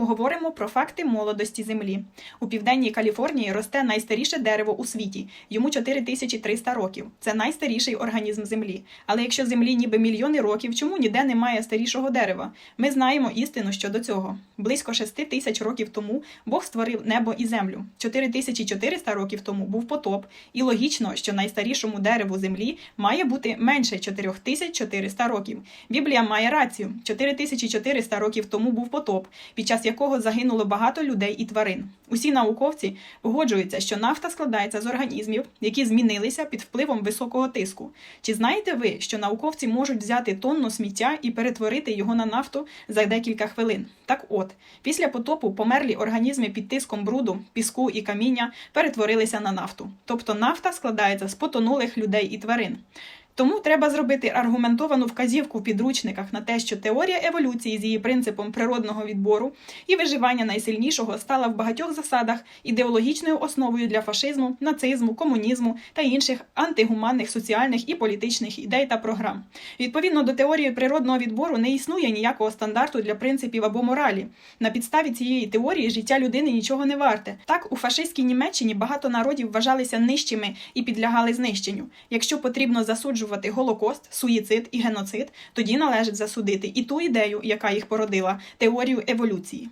Поговоримо про факти молодості Землі. У південній Каліфорнії росте найстаріше дерево у світі. Йому 4300 років. Це найстаріший організм Землі. Але якщо Землі ніби мільйони років, чому ніде немає старішого дерева? Ми знаємо істину щодо цього. Близько 6 тисяч років тому Бог створив небо і землю. 4400 років тому був потоп, і логічно, що найстарішому дереву Землі має бути менше 4400 років. Біблія має рацію. 4400 років тому був потоп, під час якого загинуло багато людей і тварин. Усі науковці погоджуються, що нафта складається з організмів, які змінилися під впливом високого тиску. Чи знаєте ви, що науковці можуть взяти тонну сміття і перетворити його на нафту за декілька хвилин? Так от, після потопу померлі організми під тиском бруду, піску і каміння перетворилися на нафту. Тобто нафта складається з потонулих людей і тварин. Тому треба зробити аргументовану вказівку в підручниках на те, що теорія еволюції з її принципом природного відбору і виживання найсильнішого стала в багатьох засадах ідеологічною основою для фашизму, нацизму, комунізму та інших антигуманних соціальних і політичних ідей та програм. Відповідно до теорії природного відбору не існує ніякого стандарту для принципів або моралі. На підставі цієї теорії життя людини нічого не варте. Так, у фашистській Німеччині багато народів вважалися нижчими і підлягали знищенню. Якщо потрібно засуджувати голокост, суїцид і геноцид, тоді належить засудити і ту ідею, яка їх породила теорію еволюції.